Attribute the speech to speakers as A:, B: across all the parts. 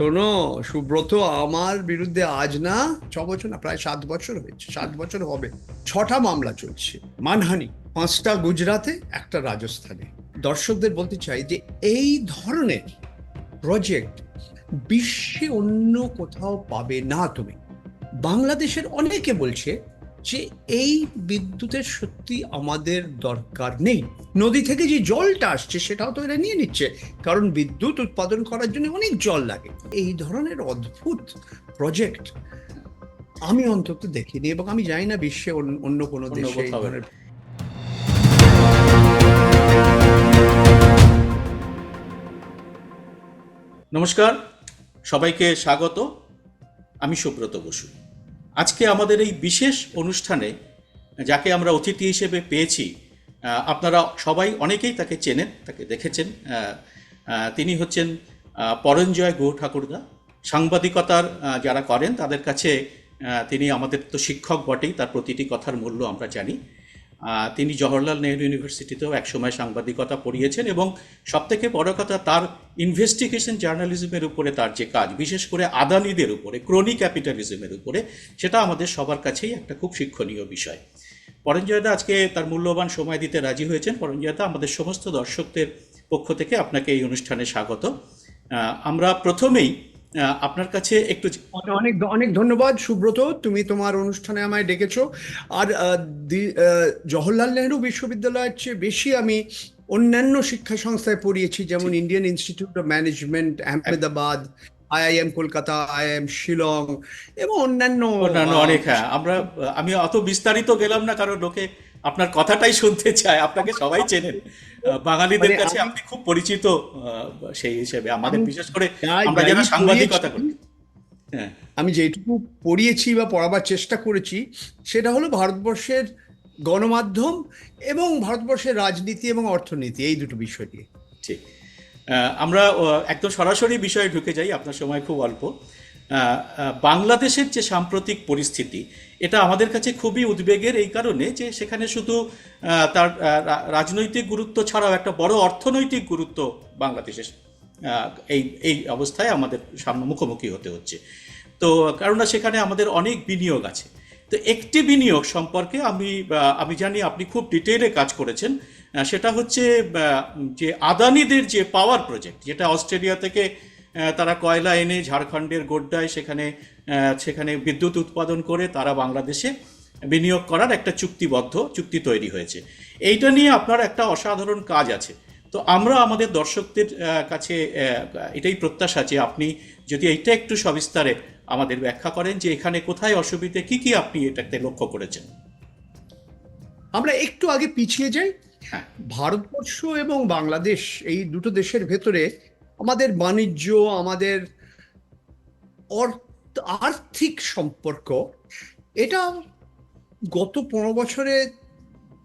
A: শোনো, সুব্রত আমার বিরুদ্ধে আজ না ছ বছর না, প্রায় সাত বছর হয়েছে, সাত বছর হবে। ছটা মামলা চলছে। মানহানি, পাঁচটা গুজরাতে, একটা রাজস্থানে। দর্শকদের বলতে চাই যে এই ধরনের প্রজেক্ট বিশ্বে অন্য কোথাও পাবে না তুমি। বাংলাদেশের অনেকে বলছে যে এই বিদ্যুতের সত্যি আমাদের দরকার নেই। নদী থেকে যে জলটা আসছে সেটাও তো এরা নিয়ে নিচ্ছে। কারণ বিদ্যুৎ উৎপাদন করার জন্য অনেক জল লাগে। এই ধরনের অদ্ভুত প্রজেক্ট আমি অন্তত দেখিনি এবং আমি জানি না বিশ্বে অন্য- কোনো দেশে এই ধরনের
B: নমস্কার সবাইকে স্বাগত। আমি সুব্রত বসু। আজকে আমাদের এই বিশেষ অনুষ্ঠানে, যাকে আমরা অতিথি হিসেবে পেয়েছি আপনারা সবাই অনেকেই তাকে চেনেন, তাকে দেখেছেন। তিনি হচ্ছেন পরঞ্জয় গো ঠাকুরদা। সাংবাদিকতার যারা করেন, তাদের কাছে তিনি আমাদের তো শিক্ষক বটেই, তার প্রতিটি কথার মূল্য আমরা জানি। তিনি জওহরলাল নেহরু ইউনিভার্সিটিতেও একসময় সাংবাদিকতা পড়িয়েছেন এবং সবথেকে বড় কথা, তার ইনভেস্টিগেশন জার্নালিজমের উপরে তার যে কাজ, বিশেষ করে আদানিদের উপরে ক্রোনি ক্যাপিটালিজমের উপরে, সেটা আমাদের সবার কাছেই একটা খুব শিক্ষণীয় বিষয়। পরঞ্জয়দা আজকে তার মূল্যবান সময় দিতে রাজি হয়েছেন। পরঞ্জয়দা আমাদের সমস্ত দর্শকদের পক্ষ থেকে আপনাকে এই অনুষ্ঠানে স্বাগত। আমরা প্রথমেই আপনার কাছে একটু
A: অনেক অনেক ধন্যবাদ সুব্রত। তুমি তোমার অনুষ্ঠানে আমায় ডেকেছো। আর জওহরলাল নেহরু বিশ্ববিদ্যালয়ের চেয়ে বেশি আমি অন্যান্য শিক্ষা সংস্থায় পড়িয়েছি যেমন Indian institute of management Ahmedabad IIM Kolkata IIM Shillong এবং অন্যান্য
B: অন্যান্য অনেক হ্যাঁ। আমরা আমি অত বিস্তারিত গেলাম না কারণ লোকে আপনার কথাটাই শুনতে চায় আপনাকে সবাই চেনেন। বাঙালিদের
A: মানে
B: কাছে
A: আমি-
B: আপনি খুব পরিচিত সেই হিসেবে। আমাদের বিশেষ করে আমরা যারা সাংবাদিকতা করি। হ্যাঁ।
A: আমি যেটুকু পড়িয়েছি বা পড়াবার চেষ্টা করেছি সেটা হলো ভারতবর্ষের গণমাধ্যম এবং ভারতবর্ষের রাজনীতি এবং অর্থনীতি এই দুটো বিষয় নিয়ে।
B: ঠিক। আহ, আমরা একদম সরাসরি বিষয়ে ঢুকে যাই আপনার সময় খুব অল্প। বাংলাদেশের যে সাম্প্রতিক পরিস্থিতি, এটা আমাদের কাছে খুবই উদ্বেগের এই কারণে যে সেখানে শুধু তার রাজনৈতিক গুরুত্ব ছাড়াও একটা বড় অর্থনৈতিক গুরুত্ব বাংলাদেশের এই এই অবস্থায় আমাদের সামনে মুখোমুখি হতে হচ্ছে। তো কেননা সেখানে আমাদের অনেক বিনিয়োগ আছে। তো একটি বিনিয়োগ সম্পর্কে আমি আমি জানি আপনি খুব ডিটেইলে কাজ করেছেন সেটা হচ্ছে যে আদানিদের যে পাওয়ার প্রজেক্ট, যেটা অস্ট্রেলিয়া থেকে তারা কয়লা এনে ঝাড়খণ্ডের গোড্ডায় সেখানে সেখানে বিদ্যুৎ উৎপাদন করে তারা বাংলাদেশে বিনিয়োগ করার একটা চুক্তিবদ্ধ চুক্তি তৈরি হয়েছে। এইটা নিয়ে আপনার একটা অসাধারণ কাজ আছে। তো আমরা আমাদের দর্শকদের কাছে এটাই প্রত্যাশা যে আপনি যদি এইটা একটু সবিস্তারে আমাদের ব্যাখ্যা করেন যে এখানে কোথায় অসুবিধে কি কি আপনি এটাতে লক্ষ্য করেছেন।
A: আমরা একটু আগে পিছিয়ে যাই।
B: হ্যাঁ।
A: ভারতবর্ষ এবং বাংলাদেশ এই দুটো দেশের ভেতরে আমাদের বাণিজ্য, আমাদের আর্থিক সম্পর্ক, এটা গত পনেরো বছরে,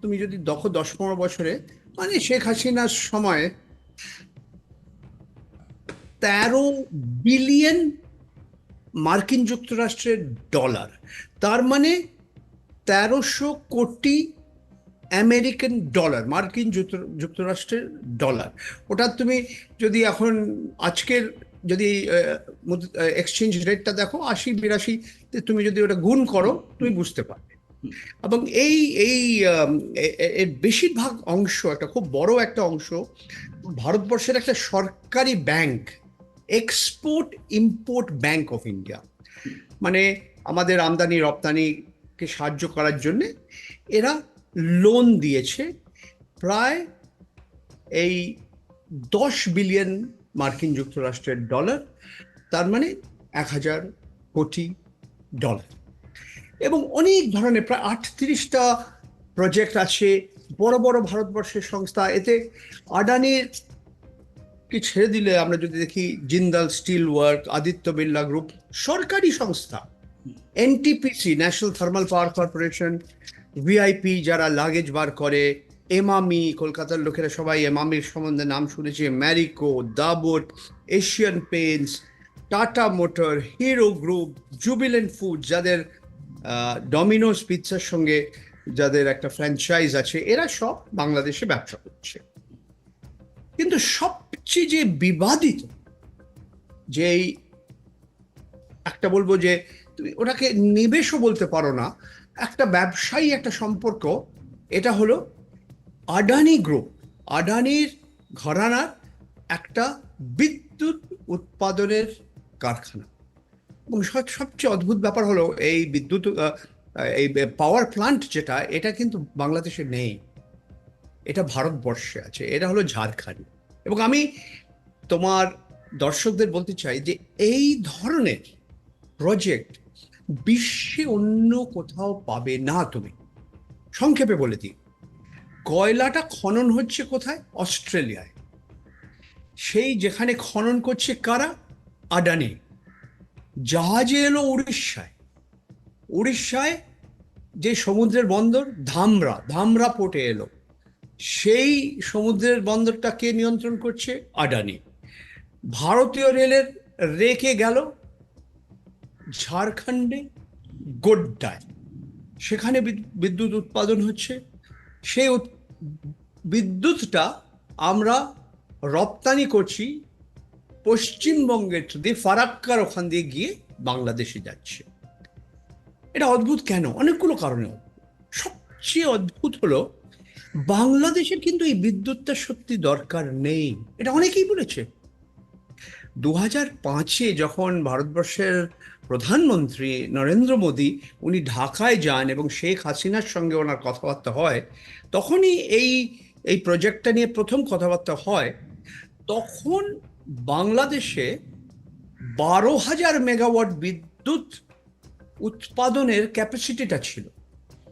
A: তুমি যদি দেখো দশ পনেরো বছরে মানে শেখ হাসিনার সময় তেরো বিলিয়ন মার্কিন যুক্তরাষ্ট্রের ডলার। তার মানে তেরোশো কোটি আমেরিকান ডলার, মার্কিন যুক্ত- যুক্তরাষ্ট্রের ডলার। ওটা তুমি যদি এখন আজকের যদি এক্সচেঞ্জ রেটটা দেখো, আশি, বিরাশি তুমি যদি ওটা গুণ করো, তুমি বুঝতে পারবে। এবং এই এই এর বেশিরভাগ অংশ, একটা খুব বড় একটা অংশ, ভারতবর্ষের একটা সরকারি bank export import bank of India মানে আমাদের আমদানি, রপ্তানিকে সাহায্য করার জন্যে এরা লোন দিয়েছে প্রায় এই দশ বিলিয়ন মার্কিন যুক্তরাষ্ট্রের ডলার তার মানে এক হাজার কোটি ডলার এবং অনেক ধরনের প্রায় আটত্রিশটা প্রজেক্ট আছে বড় বড় ভারতবর্ষের সংস্থা। এতে আডানির কি ছেড়ে দিলে আমরা যদি দেখি Jindal Steel Works Aditya Birla group সরকারি সংস্থা NTPC National Thermal Power Corporation VIP যারা লাগেজ বার করে এমামি কলকাতার লোকেরা সবাই এমামির সম্বন্ধে নাম শুনেছে Marico Dabur Asian Paints Tata Motor Hero group Jubilant Food যাদের ডমিনোস পিৎজার সঙ্গে যাদের একটা ফ্র্যাঞ্চাইজ আছে, এরা সব বাংলাদেশে ব্যবসা করছে। কিন্তু সবচেয়ে যে বিবাদিত, যেই, একটা বলব যে, তুমি ওটাকে নিবেশও বলতে পারো না একটা ব্যবসায়ী একটা সম্পর্ক, এটা হলো আডানি গ্রুপ। আডানির ঘরানার একটা বিদ্যুৎ উৎপাদনের কারখানা। এবং সবচেয়ে অদ্ভুত ব্যাপার হলো এই বিদ্যুৎ এই পাওয়ার প্লান্ট যেটা, এটা কিন্তু বাংলাদেশে নেই। এটা ভারতবর্ষে আছে। এটা হলো ঝাড়খণ্ড এবং আমি তোমার দর্শকদের বলতে চাই যে এই ধরনের প্রজেক্ট বিশ্বে অন্য কোথাও পাবে না তুমি। সংক্ষেপে বলে দিই, কয়লাটা খনন হচ্ছে কোথায়? অস্ট্রেলিয়ায়। সেই যেখানে খনন করছে কারা? আডানি জাহাজে এলো উড়িষ্যায়। উড়িষ্যায় যে সমুদ্রের বন্দর, ধামরা ধামরা পোর্টে এলো। সেই সমুদ্রের বন্দরটা কে নিয়ন্ত্রণ করছে? আডানি ভারতীয় রেলের রেখে গেল। ঝাড়খণ্ডে গোড্ডায়। সেখানে বিদ- বিদ্যুৎ উৎপাদন হচ্ছে। সেই বিদ্যুৎটা আমরা রপ্তানি করছি পশ্চিমবঙ্গের দিয়ে ফারাক্কার ওখান দিয়ে গিয়ে বাংলাদেশে যাচ্ছে। এটা অদ্ভুত কেন? অনেকগুলো কারণে সবচেয়ে অদ্ভুত হলো, বাংলাদেশের কিন্তু এই বিদ্যুৎটা সত্যি দরকার নেই। এটা অনেকেই বলেছে। দু হাজার পাঁচে যখন ভারতবর্ষের প্রধানমন্ত্রী নরেন্দ্র মোদী, উনি ঢাকায় যান এবং শেখ হাসিনার সঙ্গে ওনার কথাবার্তা হয়, তখনই এই এই প্রজেক্টটা নিয়ে প্রথম কথাবার্তা হয়, তখন বাংলাদেশে বারো হাজার মেগাওয়াট বিদ্যুৎ উৎপাদনের ক্যাপাসিটিটা ছিল।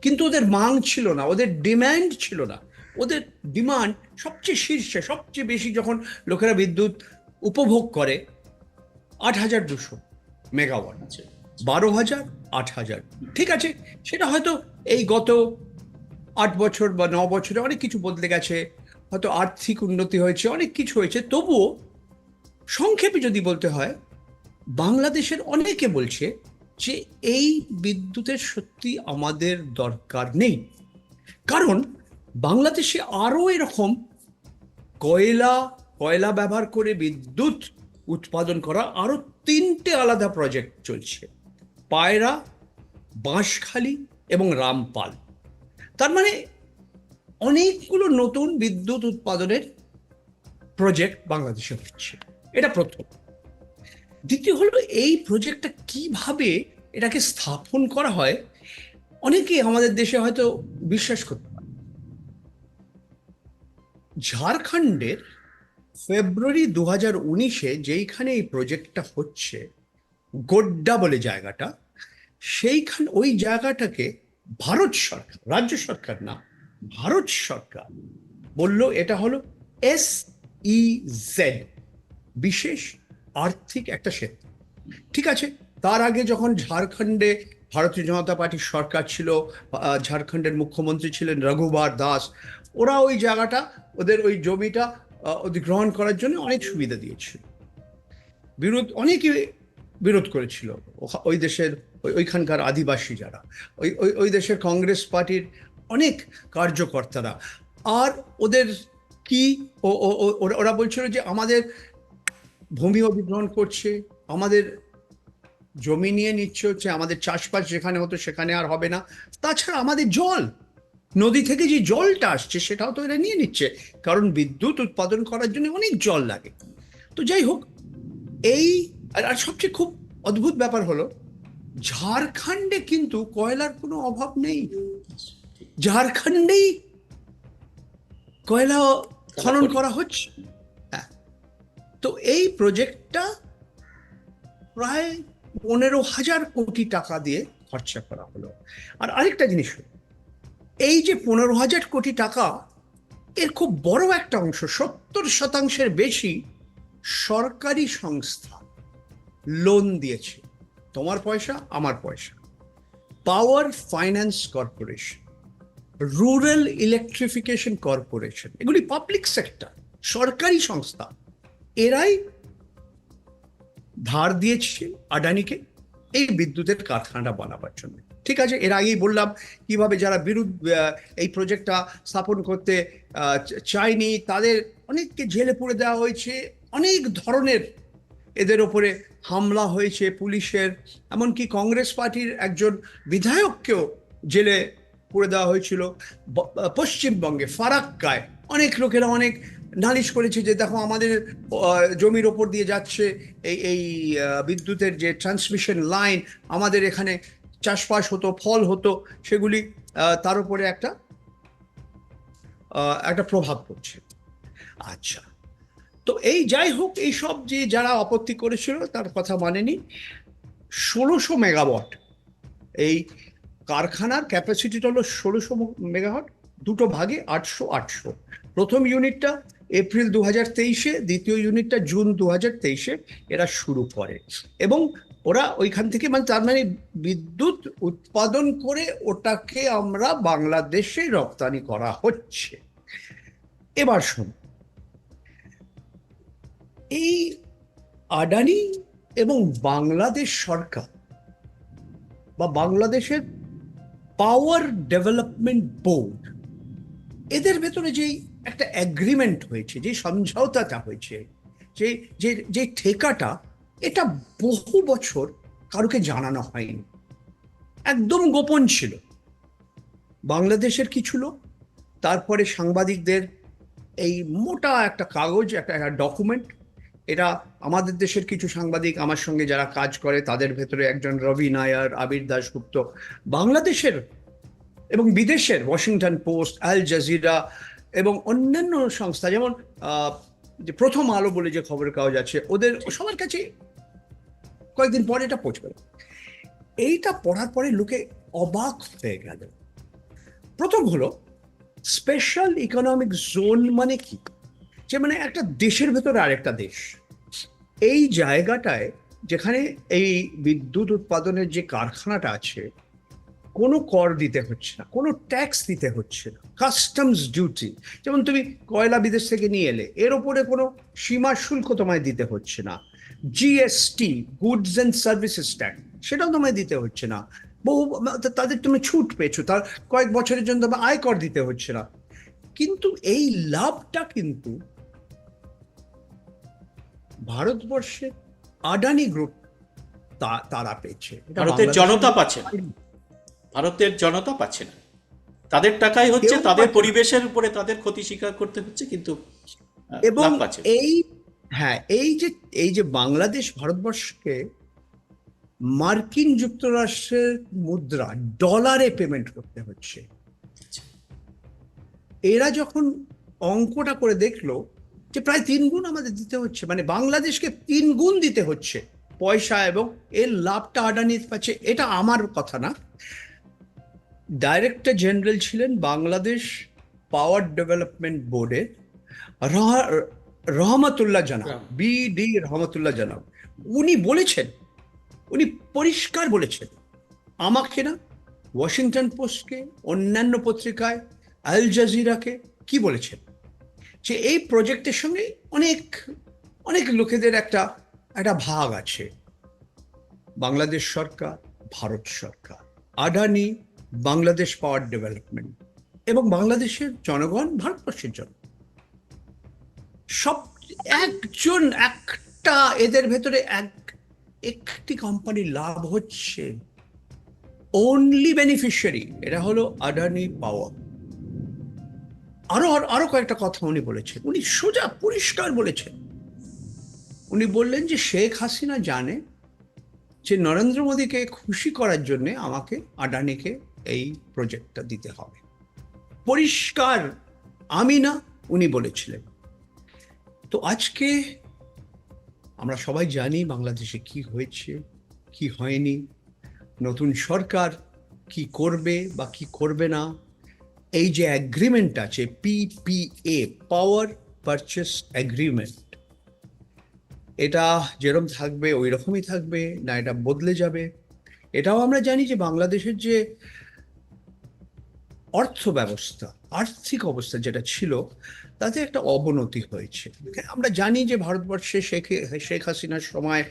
A: কিন্তু ওদের মাং ছিল না, ওদের ডিম্যান্ড ছিল না। ওদের ডিমান্ড সবচেয়ে শীর্ষে, সবচেয়ে বেশি যখন লোকেরা বিদ্যুৎ উপভোগ করে আট হাজার দুশো মেগাওয়াট।
B: আচ্ছা।
A: বারো হাজার আট হাজার। ঠিক আছে? সেটা হয়তো এই গত আট বছর বা ন বছরে অনেক কিছু বদলে গেছে হয়তো আর্থিক উন্নতি হয়েছে অনেক কিছু হয়েছে। তবুও সংক্ষেপে যদি বলতে হয় বাংলাদেশের অনেকে বলছে যে এই বিদ্যুতের সত্যি আমাদের দরকার নেই। কারণ বাংলাদেশে আরও এরকম কয়লা কয়লা ব্যবহার করে বিদ্যুৎ উৎপাদন করা আরও তিনটে আলাদা প্রজেক্ট চলছে। পায়রা, বাঁশখালী এবং রামপাল। তার মানে অনেকগুলো নতুন বিদ্যুৎ উৎপাদনের প্রজেক্ট বাংলাদেশে হচ্ছে। এটা প্রথম। দ্বিতীয় হলো এই প্রজেক্টটা কীভাবে এটাকে স্থাপন করা হয়, অনেকে আমাদের দেশে হয়তো বিশ্বাস করতে পারে ঝাড়খণ্ডের ফেব্রুয়ারি দু হাজার উনিশে যেইখানে এই প্রজেক্টটা হচ্ছে, গোড্ডা বলে জায়গাটা, সেইখান, ওই জায়গাটাকে ভারত সরকার, রাজ্য সরকার না, ভারত সরকার বলল, এটা হলো এস ই জেড, বিশেষ আর্থিক একটা ক্ষেত্র। ঠিক আছে, তার আগে যখন ঝাড়খণ্ডে ভারতীয় জনতা পার্টির সরকার ছিল ঝাড়খণ্ডের মুখ্যমন্ত্রী ছিলেন রঘুবার দাস, ওরা ওই জায়গাটা, ওদের ওই জমিটা অধিগ্রহণ করার জন্য অনেক সুবিধা দিয়েছিল। বিরোধ অনেকে বিরোধ করেছিল। ওই দেশের, ওই- ওইখানকার আদিবাসী যারা, ওই ওই ওই দেশের কংগ্রেস পার্টির অনেক কার্যকর্তারা। আর ওদের কি ওরা বলছিল যে আমাদের ভূমি অধিগ্রহণ করছে, আমাদের জমি নিয়ে নিচ্ছে হচ্ছে, আমাদের চাষবাস যেখানে হতো সেখানে আর হবে না। তাছাড়া আমাদের জল নদী থেকে যে জলটা আসছে সেটাও তো এরা নিয়ে নিচ্ছে। কারণ বিদ্যুৎ উৎপাদন করার জন্য অনেক জল লাগে। তো যাই হোক এই আর সবচেয়ে খুব অদ্ভুত ব্যাপার হলো ঝাড়খণ্ডে কিন্তু কয়লার কোনো অভাব নেই। ঝাড়খণ্ডেই কয়লা খনন করা হচ্ছে। হ্যাঁ। তো এই প্রজেক্টটা প্রায় পনেরো হাজার কোটি টাকা দিয়ে খরচা করা হলো। আর আরেকটা জিনিস হলো, এই যে পনেরো হাজার কোটি টাকা, এর খুব বড় একটা অংশ, সত্তর শতাংশের বেশি সরকারি সংস্থা লোন দিয়েছে। তোমার পয়সা, আমার পয়সা। Power finance corporation rural electrification corporation এগুলি পাবলিক সেক্টর সরকারি সংস্থা, এরাই ধার দিয়েছে আডানিকে এই বিদ্যুতের কারখানাটা বানাবার জন্য। ঠিক আছে, এর আগেই বললাম কীভাবে যারা বিরুদ্ধ এই প্রজেক্টটা স্থাপন করতে চায়নি, তাদের অনেককে জেলে পুরে দেওয়া হয়েছে, অনেক ধরনের এদের ওপরে হামলা হয়েছে পুলিশের, এমনকি কংগ্রেস পার্টির একজন বিধায়ককেও জেলে পুরে দেওয়া হয়েছিল পশ্চিমবঙ্গে, ফারাক্কায়। অনেক লোকেরা অনেক নালিশ করেছে যে দেখো আমাদের জমির ওপর দিয়ে যাচ্ছে, এই এই বিদ্যুতের যে ট্রান্সমিশন লাইন আমাদের এখানে চাষবাস হতো, ফল হতো, সেগুলি তার উপরে একটা একটা প্রভাব পড়ছে। আচ্ছা। তো এই যাই হোক, এই সব যে যারা আপত্তি করেছিল, তার কথা মানেনি। ষোলোশো মেগাওয়াট এই কারখানার ক্যাপাসিটিটা হলো ষোলোশো মেগাওয়াট, দুটো ভাগে আটশো আটশো। প্রথম ইউনিটটা এপ্রিল দু হাজার তেইশে, দ্বিতীয় ইউনিটটা জুন দু হাজার তেইশে, এরা শুরু করে। এবং ওরা ওইখান থেকে মানে তার মানে বিদ্যুৎ উৎপাদন করে ওটাকে আমরা বাংলাদেশে রপ্তানি করা হচ্ছে। এবার শোন এই আডানি এবং বাংলাদেশ সরকার বা বাংলাদেশের পাওয়ার ডেভেলপমেন্ট বোর্ড এদের ভেতরে যেই একটা অ্যাগ্রিমেন্ট হয়েছে যে সমঝোতাটা হয়েছে, যে যে যে ঠেকাটা এটা বহু বছর কারোকে জানানো হয়নি। একদম গোপন ছিল। বাংলাদেশের কিছু লোক তারপরে সাংবাদিকদের এই মোটা একটা কাগজ একটা একটা ডকুমেন্ট এটা আমাদের দেশের কিছু সাংবাদিক আমার সঙ্গে যারা কাজ করে তাদের ভেতরে একজন রবি নায়ার আবির দাশগুপ্ত বাংলাদেশের এবং বিদেশের ওয়াশিংটন পোস্ট আল জাজিরা এবং অন্যান্য সংস্থা যেমন যে প্রথম আলো বলে যে খবরের কাগজ আছে ওদের সবার কাছে কয়েকদিন পরে এটা পৌঁছবে। এইটা পড়ার পরে লোকে অবাক হয়ে গেল। প্রথম হলো স্পেশাল ইকোনমিক জোন মানে কি? যে মানে একটা দেশের ভেতরে আরেকটা দেশ। এই জায়গাটায় যেখানে এই বিদ্যুৎ উৎপাদনের যে কারখানাটা আছে, কোনো কর দিতে হচ্ছে না, কোনো ট্যাক্স দিতে হচ্ছে না কাস্টমস ডিউটি যেমন তুমি কয়লা বিদেশ থেকে নিয়ে এলে, এর ওপরে কোনো সীমা শুল্ক তোমায় দিতে হচ্ছে না। GST goods and services tax সেটাও তোমায় দিতে হচ্ছে না। বহু তাদের তুমি ছুট পেয়েছ তার কয়েক বছরের জন্য তোমার আয়কর দিতে হচ্ছে না। কিন্তু এই লাভটা কিন্তু ভারতবর্ষে আদানি গ্রুপ তারা পেয়েছে।
B: ভারতের জনতা পাচ্ছে না। ভারতের জনতা পাচ্ছে না। তাদের টাকাই হচ্ছে তাদের পরিবেশের উপরে তাদের ক্ষতি স্বীকার করতে হচ্ছে কিন্তু
A: এবং। এই হ্যাঁ এই যে এই যে বাংলাদেশ ভারতবর্ষকে মার্কিন যুক্তরাষ্ট্রের মুদ্রা ডলারে পেমেন্ট করতে হচ্ছে। এরা যখন অঙ্কটা করে দেখল যে প্রায় তিন গুণ আমাদের দিতে হচ্ছে মানে বাংলাদেশকে তিন গুণ দিতে হচ্ছে পয়সা এবং এর লাভটা আডানি পাচ্ছে এটা আমার কথা না। ডাইরেক্টর জেনারেল ছিলেন বাংলাদেশ পাওয়ার ডেভেলপমেন্ট বোর্ডের রহমতুল্লাহ জানাব। বি ডি রহমতুল্লাহ জানাব। উনি বলেছেন উনি পরিষ্কার বলেছেন আমাকে না ওয়াশিংটন পোস্টকে অন্যান্য পত্রিকায় আল জাজিরাকে কি বলেছেন? যে এই প্রজেক্টের সঙ্গে অনেক অনেক লোকেদের একটা একটা ভাগ আছে। বাংলাদেশ সরকার ভারত সরকার। আডানি বাংলাদেশ পাওয়ার ডেভেলপমেন্ট এবং বাংলাদেশের জনগণ ভারতবর্ষের জন সব, একজন একটা এদের ভেতরে এক, একটি কোম্পানি লাভ হচ্ছে। অনলি বেনিফিশিয়ারি এটা হলো আডানি পাওয়ার আরও আরও কয়েকটা কথা উনি বলেছেন। উনি সোজা পরিষ্কার বলেছেন। উনি বললেন যে শেখ হাসিনা জানে যে নরেন্দ্র মোদীকে খুশি করার জন্য আমাকে আডানিকে এই প্রজেক্টটা দিতে হবে। পরিষ্কার, আমি না, উনি বলেছিলেন। তো আজকে আমরা সবাই জানি বাংলাদেশে কি হয়েছে, কি হয়নি, নতুন সরকার কি করবে বা কি করবে না। এই যে অ্যাগ্রিমেন্ট আছে পিপিএ পাওয়ার পারচেস অ্যাগ্রিমেন্ট এটা যেরকম থাকবে ওই রকমই থাকবে, না এটা বদলে যাবে। এটাও আমরা জানি যে বাংলাদেশের যে অর্থ ব্যবস্থা আর্থিক অবস্থা যেটা ছিল তাতে একটা অবনতি হয়েছে। আমরা জানি যে ভারতবর্ষে শেখ শেখ হাসিনার সময়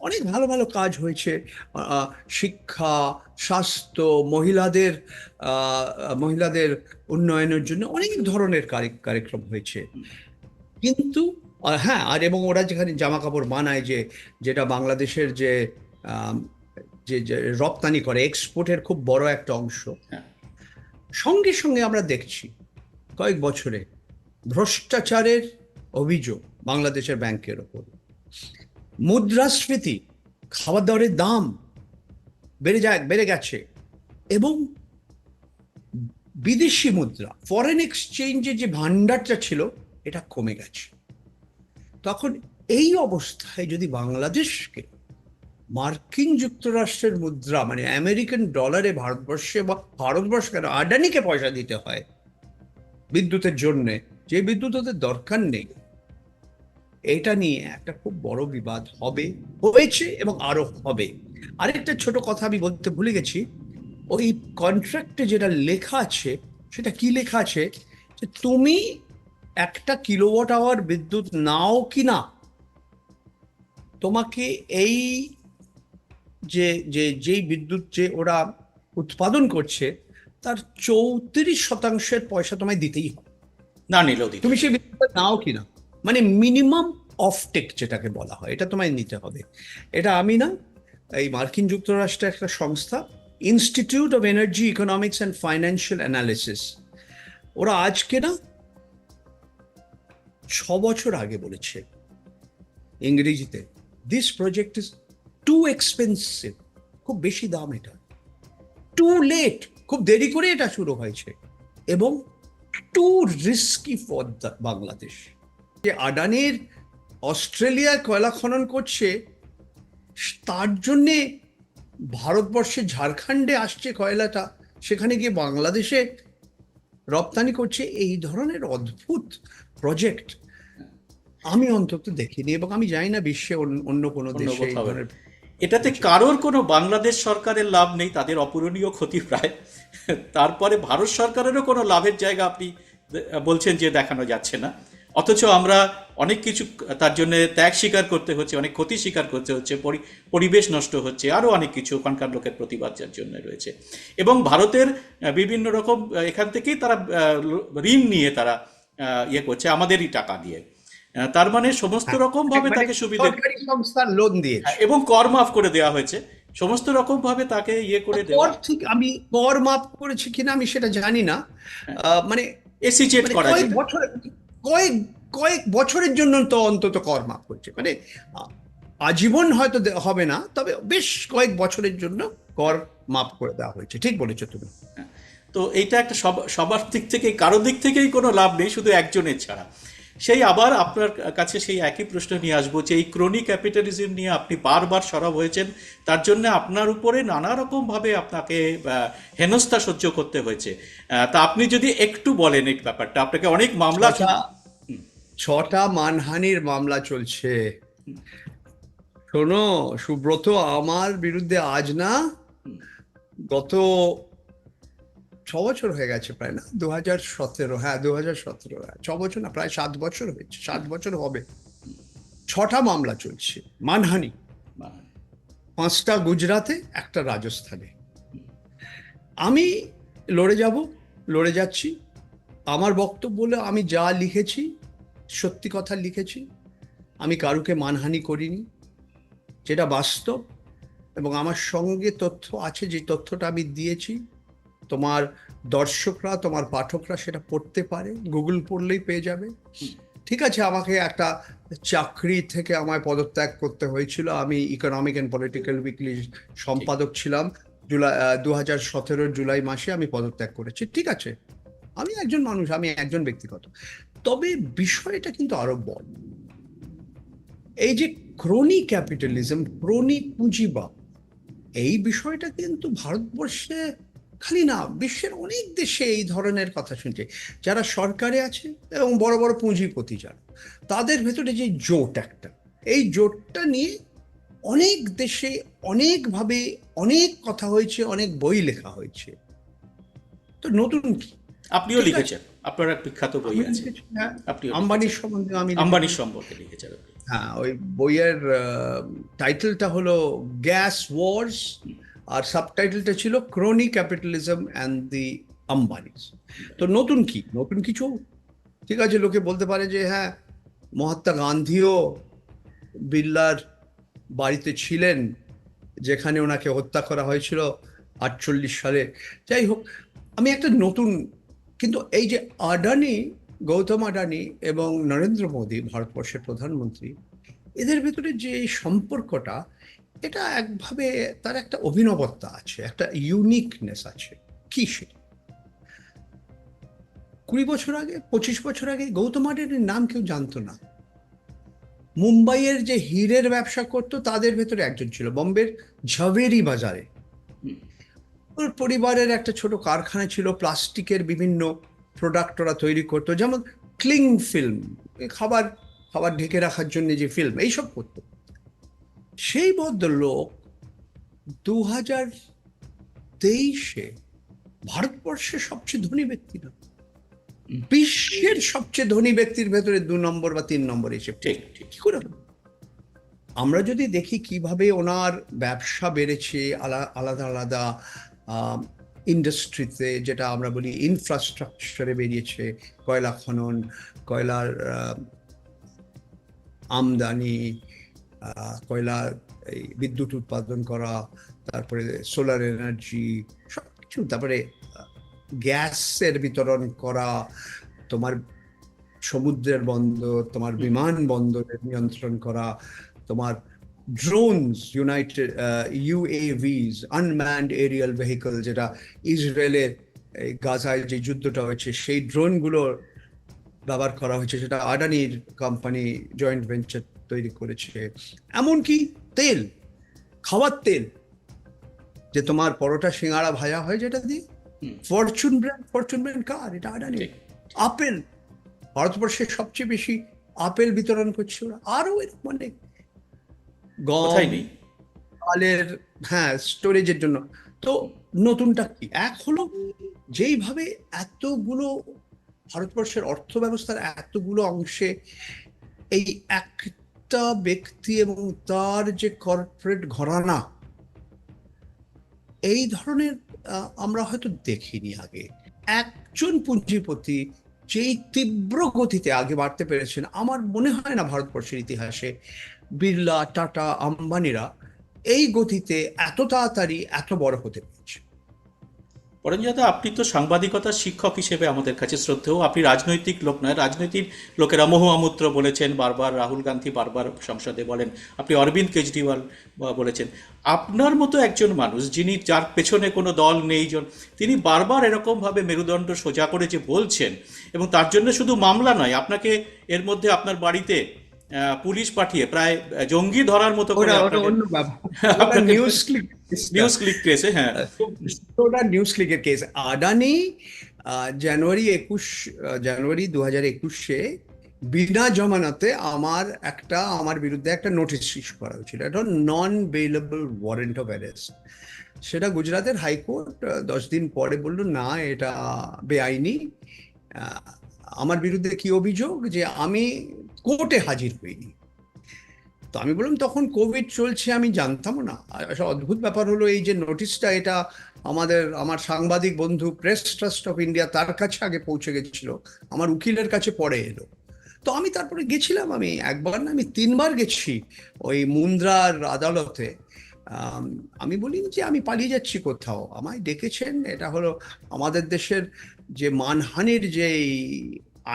A: অনেক ভালো ভালো কাজ হয়েছে। শিক্ষা স্বাস্থ্য মহিলাদের মহিলাদের উন্নয়নের জন্য অনেক ধরনের কারি- কার্যক্রম হয়েছে। কিন্তু হ্যাঁ আর এবং ওরা যেখানে জামা কাপড় বানায় যে যেটা বাংলাদেশের যে যে যে রপ্তানি করে এক্সপোর্টের খুব বড় একটা অংশ।
B: হ্যাঁ।
A: সঙ্গে সঙ্গে আমরা দেখছি কয়েক বছরে ভ্রষ্টাচারের অভিযোগ বাংলাদেশের ব্যাংকের ওপর। মুদ্রাস্ফীতি খাবার দাবারের দাম বেড়ে যায়, বেড়ে গেছে এবং বিদেশি মুদ্রা ফরেন এক্সচেঞ্জে যে ভান্ডারটা ছিল, এটা কমে গেছে। তখন এই অবস্থায় যদি বাংলাদেশকে মার্কিন যুক্তরাষ্ট্রের মুদ্রা মানে আমেরিকান ডলারে ভারতবর্ষে বা ভারতবর্ষ কেন আডানিকে পয়সা দিতে হয়, বিদ্যুতের জন্যে যে বিদ্যুৎ ওদের দরকার নেই, এটা নিয়ে একটা খুব বড় বিবাদ হবে, হয়েছে এবং আরও হবে। আরেকটা ছোট কথা আমি বলতে ভুলে গেছি, ওই কন্ট্রাক্টে যেটা লেখা আছে, সেটা কি লেখা আছে? যে তুমি একটা কিলোওয়াট আওয়ার বিদ্যুৎ নাও কি না, তোমাকে এই যে যে, যেই বিদ্যুৎ যে ওরা উৎপাদন করছে, তার চৌত্রিশ শতাংশের পয়সা তোমায় দিতেই হবে।
B: না নিলেও দিতে
A: তুমি সেই বিদ্যুৎটা নাও কিনা? মানে মিনিমাম অফটেক যেটাকে বলা হয় এটা তোমায় নিতে হবে। এটা আমি না এই মার্কিন যুক্তরাষ্ট্রের একটা সংস্থা institute of energy economics and financial analysis ওরা আজকে না ছ বছর আগে বলেছে ইংরেজিতে this project is too expensive খুব বেশি দাম এটা। টু লেট খুব দেরি করে এটা শুরু হয়েছে। এবং টু রিস্কি ফর বাংলাদেশ যে আডানির অস্ট্রেলিয়ায় কয়লা খনন করছে তার জন্যে ভারতবর্ষে ঝাড়খণ্ডে আসছে কয়লাটা সেখানে গিয়ে বাংলাদেশে রপ্তানি করছে এই ধরনের অদ্ভুত প্রজেক্ট আমি অন্তত দেখিনি এবং আমি জানি না বিশ্বে অন্য- কোনো দেশে এই ধরনের
B: এটাতে কারোর কোনো বাংলাদেশ সরকারের লাভ নেই তাদের অপূরণীয় ক্ষতি প্রায়। তারপরে ভারত সরকারেরও কোনো লাভের জায়গা আপনি বলছেন যে দেখানো যাচ্ছে না। অথচ আমরা অনেক কিছু তার জন্য ত্যাগ স্বীকার করতে হচ্ছে অনেক ক্ষতি স্বীকার করতে হচ্ছে পরি- পরিবেশ নষ্ট হচ্ছে আরও অনেক কিছু ওখানকার লোকের প্রতিবাদ যার জন্য রয়েছে। এবং ভারতের বিভিন্ন রকম এখান থেকেই তারা ঋণ নিয়ে তারা ইয়ে করছে আমাদেরই টাকা দিয়ে। তার মানে সমস্ত রকম ভাবে
A: মানে
B: তাকে সুবিধা
A: সংস্থার লোন দিয়েছে।
B: হ্যাঁ, এবং কর মাফ করে দেওয়া হয়েছে। সমস্ত রকম ভাবে তাকে ইয়ে করে দেওয়া
A: ঠিক আমি কর মাফ করেছি কিনা আমি সেটা জানি না। আহ, মানে
B: এসিজেট
A: মানে
B: করা
A: কয়েক বছর কয়েক কয়েক বছরের জন্য তো অন্তত কর মাফ করছে। মানে আজীবন হয়তো হবে না তবে বেশ কয়েক বছরের জন্য কর মাফ করে দেওয়া হয়েছে। ঠিক বলেছ তুমি।
B: তো এইটা একটা সব- সবার দিক থেকে কারও দিক থেকেই কোনো লাভ নেই শুধু একজনের ছাড়া। সেই আবার আপনার কাছে সেই একই প্রশ্ন নিয়ে আসব যে এই ক্রনিক ক্যাপিটালিজম নিয়ে আপনি বারবার সরব হয়েছেন তার জন্য আপনার উপরে নানা রকম ভাবে আপনাকে হেনস্থা সহ্য করতে হয়েছে। তা আপনি যদি একটু বলেন এই ব্যাপারটা আপনাকে অনেক মামলা
A: ছটা মানহানির মামলা চলছে। শোনো সুব্রত আমার বিরুদ্ধে আজ না গত ছ বছর হয়ে গেছে প্রায়, না? দু হাজার সতেরো হ্যাঁ দু হাজার সতেরো ছ বছর না, প্রায় সাত বছর হয়েছে, সাত বছর হবে। ছটা মামলা চলছে, মানহানি। পাঁচটা গুজরাতে, একটা রাজস্থানে। আমি লড়ে যাব, লড়ে যাচ্ছি। আমার বক্তব্য হলো, আমি যা লিখেছি, সত্যি কথা লিখেছি, আমি কারুকে মানহানি করিনি। যেটা বাস্তব এবং আমার সঙ্গে তথ্য আছে, যে তথ্যটা আমি দিয়েছি তোমার দর্শকরা, তোমার পাঠকরা সেটা পড়তে পারে গুগল পড়লেই পেয়ে যাবে। ঠিক আছে, আমাকে একটা চাকরি থেকে আমায় পদত্যাগ করতে হয়েছিল। আমি ইকোনমিক অ্যান্ড পলিটিক্যাল উইকলি সম্পাদক ছিলাম। জুলাই দু হাজার সতেরোর জুলাই মাসে আমি পদত্যাগ করেছি। ঠিক আছে, আমি একজন মানুষ, আমি একজন ব্যক্তিগত। তবে বিষয়টা কিন্তু আরও বড়। এই যে ক্রোনি ক্যাপিটালিজম ক্রোনি পুঁজিবাদ, এই বিষয়টা কিন্তু ভারতবর্ষে খালি না বিশ্বের অনেক দেশে এই ধরনের কথা শুনছে। যারা সরকারে আছে এবং বড় বড় পুঁজিপতি যারা তাদের ভেতরে যে জোট একটা এই জোটটা নিয়ে অনেক দেশে অনেকভাবে অনেক কথা হয়েছে অনেক বই লেখা হয়েছে। তো নতুন কি?
B: আপনিও লিখেছেন। আপনার এক বিখ্যাত বই আছে।
A: হ্যাঁ,
B: আপনিও
A: আম্বানির সম্বন্ধে আমি
B: আম্বানির সম্পর্কে লিখেছেন
A: হ্যাঁ ওই বইয়ের টাইটেলটা হলো গ্যাস ওয়ার্স আর সাবটাইটেলটা ছিল crony capitalism and the Ambanis তো নতুন কি? নতুন কিছু? ঠিক আছে, লোকে বলতে পারে যে হ্যাঁ মহাত্মা গান্ধীও বিড়লার বাড়িতে ছিলেন, যেখানে ওনাকে হত্যা করা হয়েছিল আটচল্লিশ সালে। যাই হোক, আমি একটা নতুন, কিন্তু এই যে আডানি, গৌতম আডানি এবং নরেন্দ্র মোদী, ভারতবর্ষের প্রধানমন্ত্রী, এদের ভেতরে যে সম্পর্কটা এটা একভাবে তার একটা অভিনবত্তা আছে একটা ইউনিকনেস আছে। কি সেটা কুড়ি বছর আগে পঁচিশ বছর আগে গৌতম আডানির নাম কেউ জানতো না। মুম্বাইয়ের যে হীরের ব্যবসা করতো তাদের ভেতরে একজন ছিল বম্বের ঝাভেরি বাজারে। ওর পরিবারের একটা ছোট কারখানা ছিল প্লাস্টিকের বিভিন্ন প্রোডাক্ট ওরা তৈরি করতো যেমন ক্লিং ফিল্ম খাবার খাবার ঢেকে রাখার জন্য যে ফিল্ম এইসব করতো। সেই ভদ্রলোক দু হাজার তেইশে ভারতবর্ষের সবচেয়ে ধনী ব্যক্তি না। বিশ্বের সবচেয়ে ধনী ব্যক্তির ভেতরে দু নম্বর বা তিন নম্বর এসে
B: ঠিক ঠিক।
A: কি করে আমরা যদি দেখি কীভাবে ওনার ব্যবসা বেড়েছে আলা- আলাদা আলাদা ইন্ডাস্ট্রিতে যেটা আমরা বলি ইনফ্রাস্ট্রাকচারে বেরিয়েছে কয়লা খনন কয়লার আমদানি কয়লা এই বিদ্যুৎ উৎপাদন করা তারপরে সোলার এনার্জি সব কিছু তারপরে গ্যাসের বিতরণ করা তোমার সমুদ্রের বন্দর তোমার বিমান বন্দরের নিয়ন্ত্রণ করা তোমার drones united UAVs unmanned aerial vehicle যেটা ইসরায়েলের এই গাজায় যে যুদ্ধটা হয়েছে সেই ড্রোনগুলো ব্যবহার করা হয়েছে সেটা আডানির কোম্পানি জয়েন্ট ভেঞ্চার তৈরি করেছে। এমনকি তেল খাওয়ার তেল যে তোমার পরোটা সিঙ্গাড়া ভাজা হয় যেটা দিয়ে? ফরচুন ব্র্যান্ড ফরচুন ব্র্যান্ড কার? এটা আডানি আপেল ভারতবর্ষের সবচেয়ে বেশি আপেল বিতরণ করছে ওরা। আরও এরকম অনেক গম
B: নেই?
A: হ্যাঁ স্টোরেজের জন্য। তো নতুনটা কি? এক হলো যেইভাবে এতগুলো ভারতবর্ষের অর্থ ব্যবস্থার এতগুলো অংশে এই একটা ব্যক্তি এবং তার যে কর্পোরেট ঘরানা, এই ধরনের আমরা হয়তো দেখিনি আগে। একজন পুঁজিপতি যেই তীব্র গতিতে আগে বাড়তে পেরেছেন, আমার মনে হয় না ভারতবর্ষের ইতিহাসে, বিড়লা, টাটা, আম্বানিরা এই গতিতে এত তাড়াতাড়ি এত বড় হতে পেরেছে।
B: পরঞ্জাদা আপনি তো সাংবাদিকতার শিক্ষক হিসেবে আমাদের কাছে শ্রদ্ধেয়। আপনি রাজনৈতিক লোক নয়, রাজনৈতিক লোকেরা মহুয়ামূত্র বলেছেন, বারবার রাহুল গান্ধী বারবার সংসদে বলেন, আপনি অরবিন্দ কেজরিওয়াল বলেছেন। আপনার মতো একজন মানুষ যিনি যার পেছনে কোনো দল নেই, জন তিনি বারবার এরকমভাবে মেরুদণ্ড সোজা করে যে বলছেন, এবং তার জন্য শুধু মামলা নয়, আপনাকে এর মধ্যে আপনার বাড়িতে পুলিশ পাঠিয়ে প্রায় জঙ্গি ধরার মতো করে
A: নিউজ ক্লিক
B: নিউজ ক্লিক কেসে হ্যাঁ।
A: ওটা নিউজ ক্লিকের কেস আদানি জানুয়ারি একুশ জানুয়ারি দু হাজার একুশে বিনা জমানাতে আমার একটা আমার বিরুদ্ধে একটা নোটিশ ইস্যু করা হয়েছিল। এটা non bailable warrant of arrest সেটা গুজরাটের হাইকোর্ট দশ দিন পরে বলল না এটা বেআইনি। আমার বিরুদ্ধে কি অভিযোগ? যে আমি কোর্টে হাজির হইনি। তো আমি বললাম, তখন কোভিড চলছে, আমি জানতামও না। অদ্ভুত ব্যাপার হলো, এই যে নোটিশটা এটা আমাদের, আমার সাংবাদিক বন্ধু প্রেস ট্রাস্ট অফ ইন্ডিয়া তার কাছে আগে পৌঁছে গেছিল, আমার উকিলের কাছে পরে এলো। তো আমি তারপরে গেছিলাম, আমি একবার না, আমি তিনবার গেছি ওই মুন্দ্রার আদালতে। আমি বলি যে, আমি পালিয়ে যাচ্ছি কোথাও? আমায় ডেকেছেন, এটা হলো আমাদের দেশের যে মানহানির যে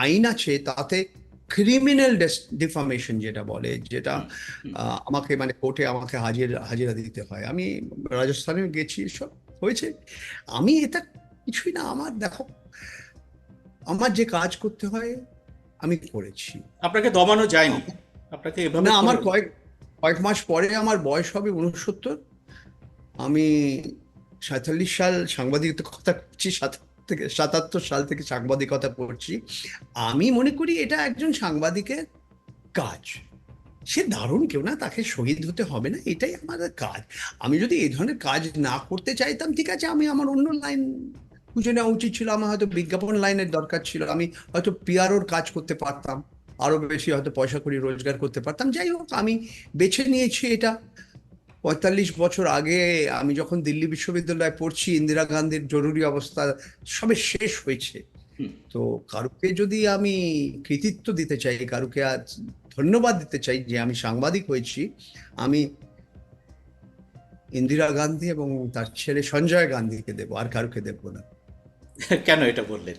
A: আইন আছে, তাতে ক্রিমিনাল ডিফামেশন যেটা বলে যেটা আমাকে মানে কোর্টে আমাকে হাজির হাজিরা দিতে হয়। আমি রাজস্থানে গেছি সব হয়েছে। আমি এটা কিছুই না আমার দেখো আমার যে কাজ করতে হয় আমি করেছি।
B: আপনাকে দমানো যায়নি? আপনাকে এভাবে
A: না আমার কয়েক কয়েক মাস পরে আমার বয়স হবে উনসত্তর আমি সাঁতাল্লিশ সাল সাংবাদিকতা করছি সাত থেকে, সাতাত্তর সাল থেকে সাংবাদিকতা করছি। আমি মনে করি এটা একজন সাংবাদিকের কাজ। সে দারুণ কেউ না, তাকে শহীদ হতে হবে না, এটাই আমাদের কাজ। আমি যদি এই ধরনের কাজ না করতে চাইতাম, ঠিক আছে, আমি আমার অন্য লাইন খুঁজে নেওয়া উচিত ছিল, আমার হয়তো বিজ্ঞাপন লাইনের দরকার ছিল, আমি হয়তো পিআরওর কাজ করতে পারতাম আরও বেশি হয়তো পয়সা করি রোজগার করতে পারতাম। যাই হোক, আমি বেছে নিয়েছি এটা পঁয়তাল্লিশ বছর আগে আমি যখন দিল্লি বিশ্ববিদ্যালয়ে পড়ছি ইন্দিরা গান্ধীর জরুরি অবস্থা সবে শেষ হয়েছে। তো কারুকে যদি আমি কৃতিত্ব দিতে চাই কারুকে আজ ধন্যবাদ দিতে চাই যে আমি সাংবাদিক হয়েছি আমি ইন্দিরা গান্ধী এবং তার ছেলে সঞ্জয় গান্ধীকে দেবো আর কারুকে দেবো না।
B: কেন এটা বললেন?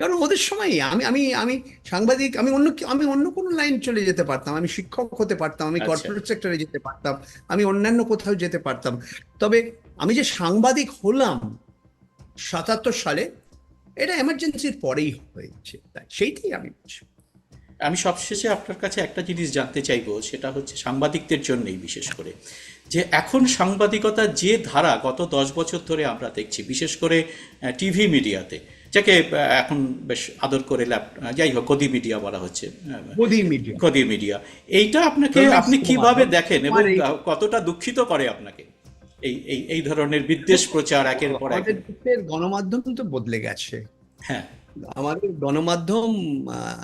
A: কারণ ওদের সময় আমি আমি আমি সাংবাদিক আমি অন্য আমি অন্য কোনো লাইন চলে যেতে পারতাম আমি শিক্ষক হতে পারতাম আমি
B: আচ্ছা।
A: কর্পোরেট সেক্টরে যেতে পারতাম আমি অন্যান্য কোথাও যেতে পারতাম। তবে আমি যে সাংবাদিক হলাম সাতাত্তর সালে এটা এমার্জেন্সির পরেই হয়েছে তাই সেইটাই আমি বলছি।
B: আমি সবশেষে আপনার কাছে একটা জিনিস জানতে চাইব সেটা হচ্ছে সাংবাদিকদের জন্যই বিশেষ করে। যে এখন সাংবাদিকতার যে ধারা গত দশ বছর ধরে আমরা দেখছি বিশেষ করে টিভি মিডিয়াতে যাকে এখন বেশ আদর করে ল্যাপ যাই হোক গদি মিডিয়া বলা হচ্ছে
A: মোদি মিডিয়া
B: গদি মিডিয়া এইটা আপনাকে আপনি কীভাবে দেখেন এবং আহ, কতটা দুঃখিত করে আপনাকে? এই এই এই ধরনের বিদ্বেষ প্রচার একের পর এক।
A: গণমাধ্যম তো বদলে গেছে।
B: হ্যাঁ।
A: আমাদের গণমাধ্যম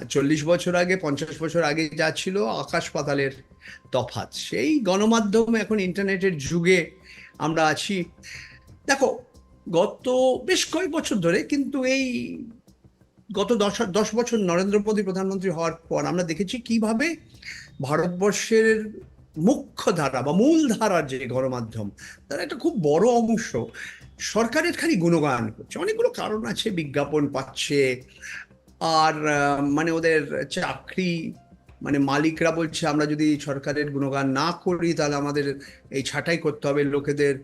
A: চল্লিশ বছর আগে পঞ্চাশ বছর আগে যা ছিল আকাশ পাতালের তফাৎ। সেই গণমাধ্যম এখন ইন্টারনেটের যুগে আমরা আছি। দেখো গত বেশ কয়েক বছর ধরে কিন্তু এই গত দশ দশ বছর নরেন্দ্র মোদী প্রধানমন্ত্রী হওয়ার পর আমরা দেখেছি কীভাবে ভারতবর্ষের মুখ্য ধারা বা মূল ধারার যে গণমাধ্যম, তার একটা খুব বড় অংশ সরকারের খালি গুণগান করছে। অনেকগুলো কারণ আছে, বিজ্ঞাপন পাচ্ছে, আর মানে ওদের চাকরি মানে মালিকরা বলছে আমরা যদি সরকারের গুণগান না করি তাহলে আমাদের এই ছাঁটাই করতে হবে লোকেদের।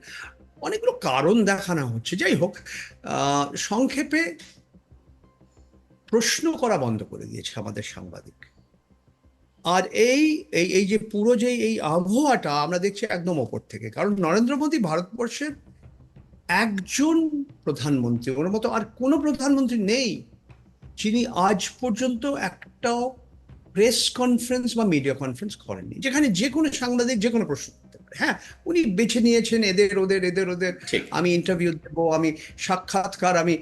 A: অনেকগুলো কারণ দেখানো হচ্ছে। যাই হোক সংক্ষেপে প্রশ্ন করা বন্ধ করে দিয়েছে আমাদের সাংবাদিক। আর এই এই এই যে পুরো যে এই আবহাওয়াটা আমরা দেখছি একদম ওপর থেকে। কারণ নরেন্দ্র মোদী ভারতবর্ষের একজন প্রধানমন্ত্রী, ওর মতো আর কোনো প্রধানমন্ত্রী নেই, যিনি আজ পর্যন্ত একটাও প্রেস কনফারেন্স বা মিডিয়া কনফারেন্স করেননি, যেখানে যে কোনো সাংবাদিক যে কোনো প্রশ্ন হ্যাঁ উনি বেছে নিয়েছেন এদের ওদের এদের ওদের। আমি ইন্টারভিউ দেবো আমি সাক্ষাৎকার আমি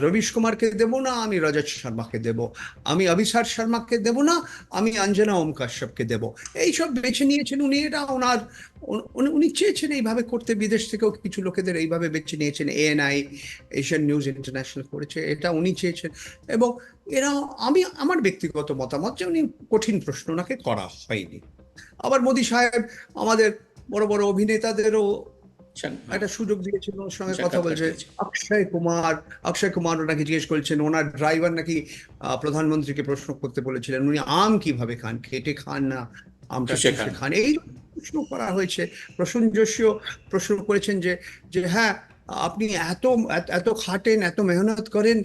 A: রবিশ কুমারকে দেবো না আমি রজত শর্মাকে দেবো। আমি অভিসার শর্মাকে দেবো না আমি অঞ্জনা ওম কাশ্যপকে দেবো। এইসব বেছে নিয়েছেন উনি এটা ওনার উনি- চেয়েছেন এইভাবে করতে বিদেশ থেকেও কিছু লোকেদের এইভাবে বেছে নিয়েছেন এএনআই এশিয়ান নিউজ ইন্টারন্যাশনাল করেছে এটা উনি চেয়েছেন। এবং এরা আমি আমার ব্যক্তিগত মতামত যে উনি কঠিন প্রশ্ন ওনাকে করা হয়নি। আবার মোদি সাহেব আমাদের বড় বড় অভিনেতাদেরও একটা সুযোগ দিয়েছিল ওর সঙ্গে কথা বলছে। অক্ষয় কুমার অক্ষয় কুমার ওনাকে জিজ্ঞেস করছেন ওনার ড্রাইভার নাকি প্রধানমন্ত্রীকে প্রশ্ন করতে বলেছিলেন উনি আম কীভাবে খান কেটে খান না আমটা
B: খান।
A: এই প্রশ্ন করা হয়েছে। যোশীও প্রশ্ন করেছেন যে যে হ্যাঁ আপনি এত এত- খাটেন এত মেহনত করেন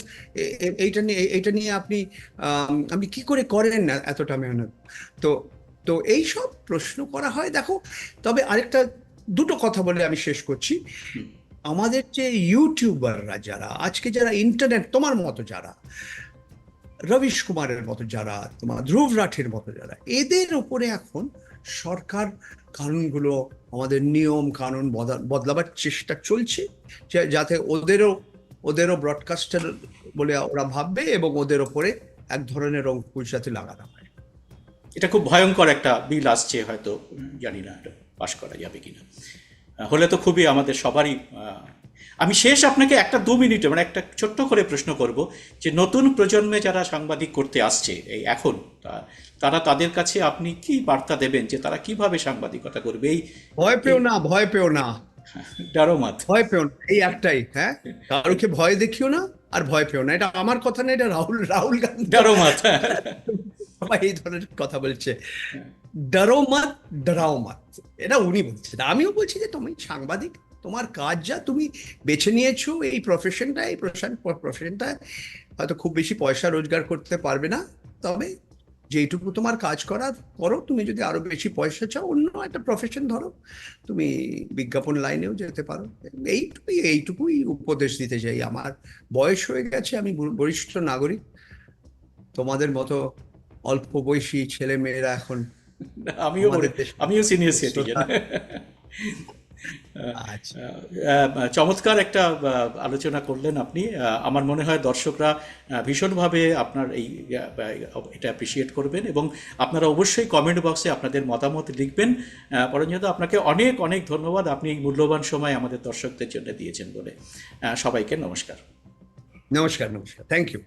A: এইটা নিয়ে এইটা নিয়ে আপনি আম, আপনি কি করে করেন না এতটা মেহনত? তো তো এই সব প্রশ্ন করা হয় দেখো তবে আরেকটা দুটো কথা বলে আমি শেষ করছি। আমাদের যে ইউটিউবাররা যারা আজকে যারা ইন্টারনেট তোমার মতো যারা রবিশ কুমারের মতো যারা তোমার ধ্রুব রাঠের মতো যারা এদের উপরে এখন সরকার কানুনগুলো আমাদের নিয়ম কানুন বদা- বদলাবার চেষ্টা চলছে যাতে ওদেরও ওদেরও ব্রডকাস্টার বলে ওরা ভাববে এবং ওদের ওপরে এক ধরনের অঙ্কুশ যাতে লাগানো হয়।
B: এটা খুব ভয়ঙ্কর একটা বিল আসছে হয়তো জানি না এটা পাশ করা যাবে কিনা। হলে তো খুবই আমাদের সবারই আমি শেষ আপনাকে একটা দু মিনিটে মানে একটা ছোট্ট করে প্রশ্ন করব যে নতুন প্রজন্মে যারা সাংবাদিক করতে আসছে এই এখন তারা তাদের কাছে আপনি কি বার্তা দেবেন যে তারা কীভাবে সাংবাদিকতা করবে? এই
A: ভয় পেও না ভয় পেও না।
B: ডারোমাত
A: ভয় পেও না এই একটাই হ্যাঁ? কারোকে ভয় দেখিও না আর ভয় পেও না। এটা আমার কথা না এটা রাহুল রাহুল গান্ধী।
B: ডারোমাত
A: সবাই এই ধরনের কথা বলছে। ডরো মত ডরাও মত এটা উনি বলছেন। আমিও বলছি যে তুমি সাংবাদিক তোমার কাজ যা তুমি বেছে নিয়েছো এই প্রফেশনটা এই প্রফেশনটা হয়তো খুব বেশি পয়সা রোজগার করতে পারবে না। তবে যেইটুকু তোমার কাজ করার করো তুমি যদি আরও বেশি পয়সা চাও অন্য একটা প্রফেশন ধরো তুমি বিজ্ঞাপন লাইনেও যেতে পারো। এইটুকুই এইটুকুই উপদেশ দিতে চাই। আমার বয়স হয়ে গেছে আমি বরিষ্ঠ নাগরিক। তোমাদের মতো অল্প বয়সী ছেলে মেয়েরা এখন
B: আমিও আমিও সিনিয়র সিটিজেন
A: আচ্ছা।
B: চমৎকার একটা আলোচনা করলেন আপনি। আমার মনে হয় দর্শকরা ভীষণভাবে আপনার এই এটা অ্যাপ্রিসিয়েট করবেন এবং আপনারা অবশ্যই কমেন্ট বক্সে আপনাদের মতামত লিখবেন। পরঞ্জিত আপনাকে অনেক অনেক ধন্যবাদ। আপনি এই মূল্যবান সময় আমাদের দর্শকদের জন্য দিয়েছেন বলে। সবাইকে নমস্কার।
A: নমস্কার নমস্কার। Thank you